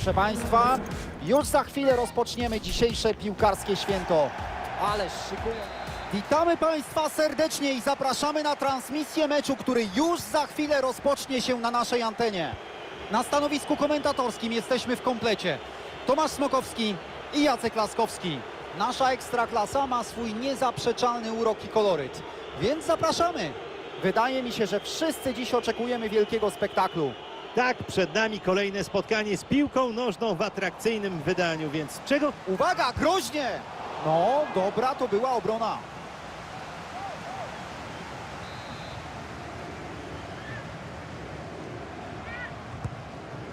Proszę Państwa, już za chwilę rozpoczniemy dzisiejsze piłkarskie święto. Ale szykują. Witamy Państwa serdecznie i zapraszamy na transmisję meczu, który już za chwilę rozpocznie się na naszej antenie. Na stanowisku komentatorskim jesteśmy w komplecie. Tomasz Smokowski i Jacek Laskowski. Nasza ekstraklasa ma swój niezaprzeczalny urok i koloryt, więc zapraszamy. Wydaje mi się, że wszyscy dziś oczekujemy wielkiego spektaklu. Tak, przed nami kolejne spotkanie z piłką nożną w atrakcyjnym wydaniu, więc czego Uwaga, groźnie! No, dobra to była obrona.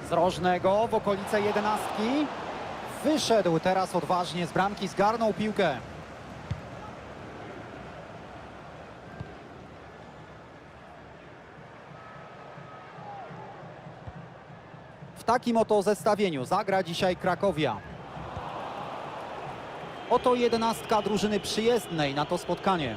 Z rożnego w okolice jedenastki. Wyszedł teraz odważnie z bramki, zgarnął piłkę. Takim oto zestawieniu zagra dzisiaj Krakowia. Oto jedenastka drużyny przyjezdnej na to spotkanie.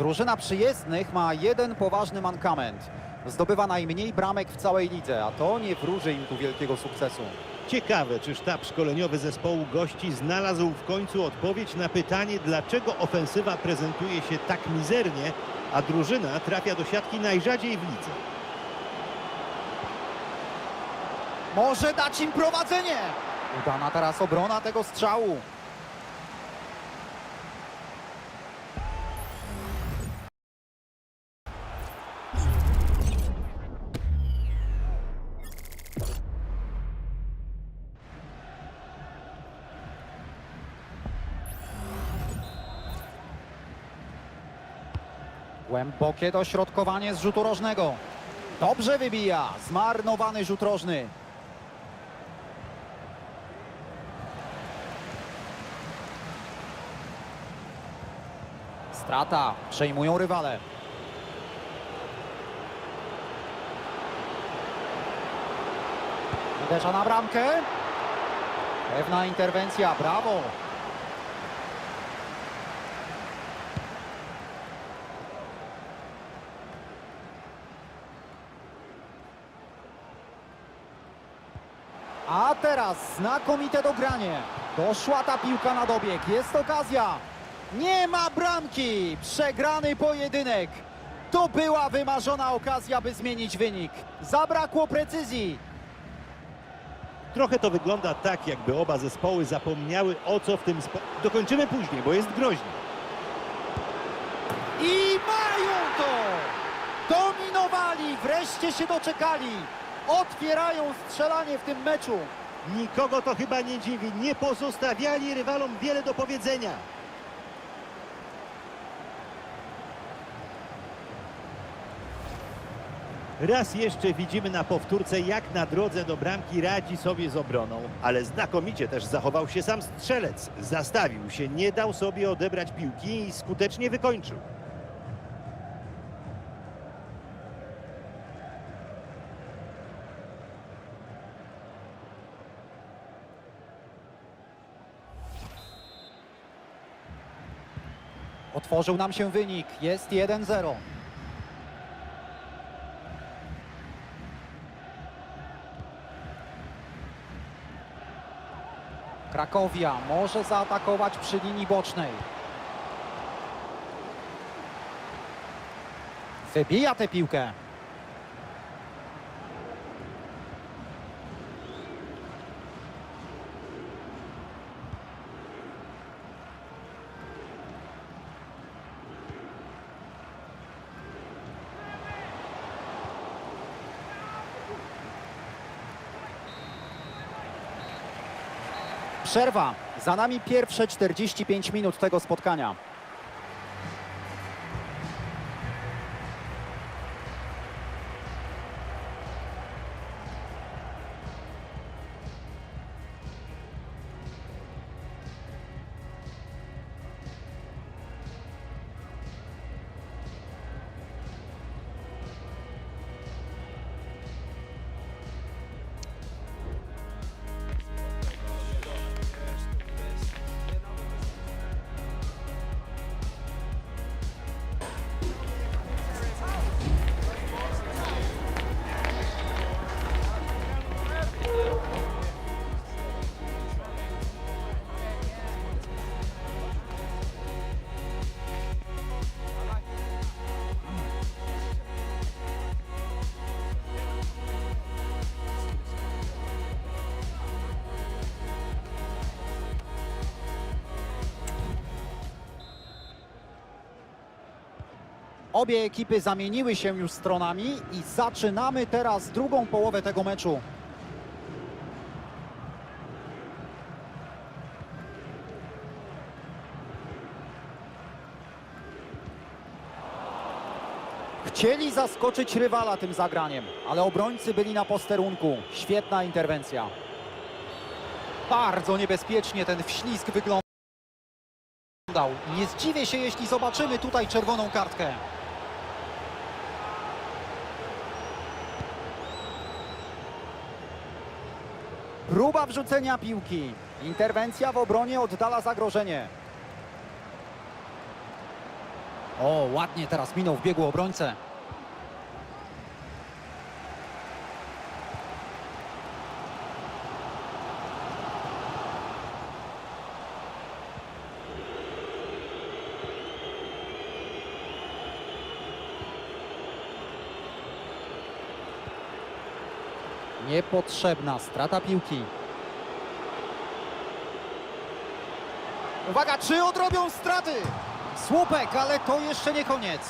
Drużyna przyjezdnych ma jeden poważny mankament. Zdobywa najmniej bramek w całej lidze, a to nie wróży im tu wielkiego sukcesu. ciekawe, czy sztab szkoleniowy zespołu gości znalazł w końcu odpowiedź na pytanie, dlaczego ofensywa prezentuje się tak mizernie, a drużyna trafia do siatki najrzadziej w lidze. Może dać im prowadzenie. Udana teraz obrona tego strzału. Głębokie dośrodkowanie z rzutu rożnego. Dobrze wybija. Zmarnowany rzut rożny. Strata. Przejmują rywale. Uderza na bramkę. Pewna interwencja. Brawo. A teraz znakomite dogranie. Doszła ta piłka na dobieg. Jest okazja. Nie ma bramki. Przegrany pojedynek. To była wymarzona okazja, by zmienić wynik. Zabrakło precyzji. Trochę to wygląda tak, jakby oba zespoły zapomniały o co w tym spo... Dokończymy później, bo jest groźnie. I mają to! Dominowali, wreszcie się doczekali. Otwierają strzelanie w tym meczu. Nikogo to chyba nie dziwi, nie pozostawiali rywalom wiele do powiedzenia. Raz jeszcze widzimy na powtórce, jak na drodze do bramki radzi sobie z obroną, ale znakomicie też zachował się sam strzelec. Zastawił się, nie dał sobie odebrać piłki i skutecznie wykończył. Otworzył nam się wynik. Jest 1-0. Krakowia może zaatakować przy linii bocznej. Wybija tę piłkę. Przerwa. Za nami pierwsze 45 minut tego spotkania. Obie ekipy zamieniły się już stronami i zaczynamy teraz drugą połowę tego meczu. Chcieli zaskoczyć rywala tym zagraniem, ale obrońcy byli na posterunku. Świetna interwencja. Bardzo niebezpiecznie ten wślizg wyglądał. Nie zdziwię się, jeśli zobaczymy tutaj czerwoną kartkę. Próba wrzucenia piłki. Interwencja w obronie oddala zagrożenie. O, ładnie teraz minął w biegu obrońcę. Niepotrzebna strata piłki. Uwaga, czy odrobią straty? Słupek, ale to jeszcze nie koniec.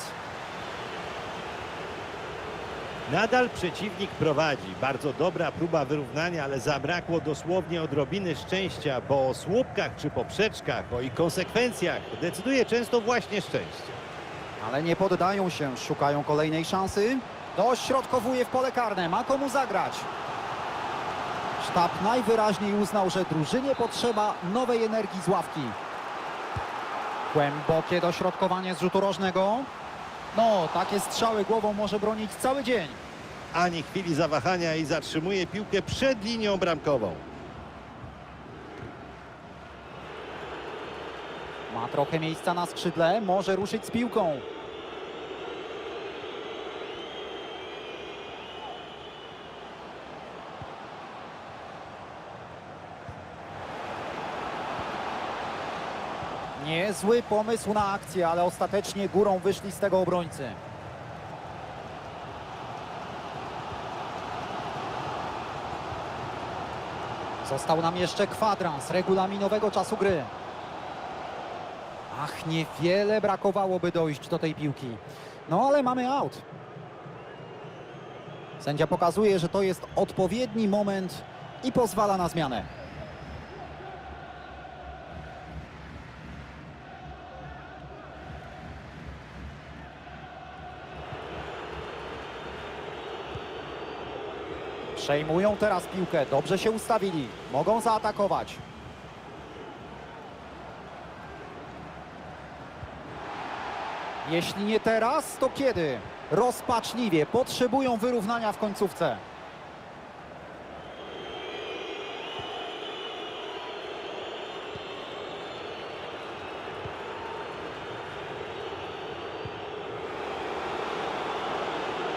Nadal przeciwnik prowadzi. Bardzo dobra próba wyrównania, ale zabrakło dosłownie odrobiny szczęścia, bo o słupkach czy poprzeczkach, o ich konsekwencjach decyduje często właśnie szczęście. Ale nie poddają się, szukają kolejnej szansy. Dośrodkowuje w pole karne, ma komu zagrać. Sztab najwyraźniej uznał, że drużynie potrzeba nowej energii z ławki. Głębokie dośrodkowanie z rzutu rożnego. No, takie strzały głową może bronić cały dzień. Ani chwili zawahania i zatrzymuje piłkę przed linią bramkową. Ma trochę miejsca na skrzydle, może ruszyć z piłką. Niezły pomysł na akcję, ale ostatecznie górą wyszli z tego obrońcy. Został nam jeszcze kwadrans regulaminowego czasu gry. Ach, niewiele brakowałoby dojść do tej piłki. No ale mamy aut. Sędzia pokazuje, że to jest odpowiedni moment i pozwala na zmianę. Przejmują teraz piłkę, dobrze się ustawili, mogą zaatakować. Jeśli nie teraz, to kiedy? Rozpaczliwie potrzebują wyrównania w końcówce.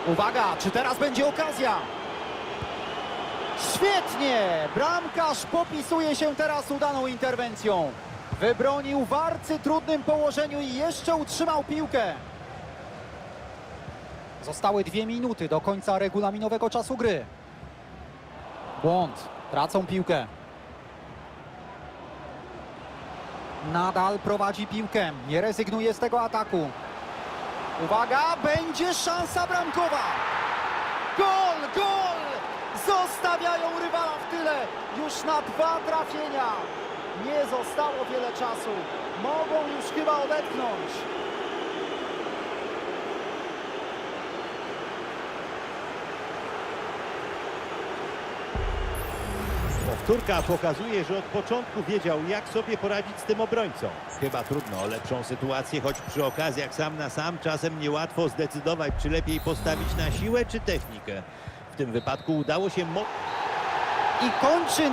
Uwaga, czy teraz będzie okazja? Świetnie! Bramkarz popisuje się teraz udaną interwencją. Wybronił w arcy trudnym położeniu i jeszcze utrzymał piłkę. Zostały dwie minuty do końca regulaminowego czasu gry. Błąd. Tracą piłkę. Nadal prowadzi piłkę. Nie rezygnuje z tego ataku. Uwaga, będzie szansa bramkowa. Gol, gol! Zostawiają rywala w tyle. Już na dwa trafienia. Nie zostało wiele czasu. Mogą już chyba odetchnąć. Powtórka pokazuje, że od początku wiedział, jak sobie poradzić z tym obrońcą. Chyba trudno o lepszą sytuację, choć przy okazjach sam na sam czasem niełatwo zdecydować, czy lepiej postawić na siłę, czy technikę. W tym wypadku udało się I kończy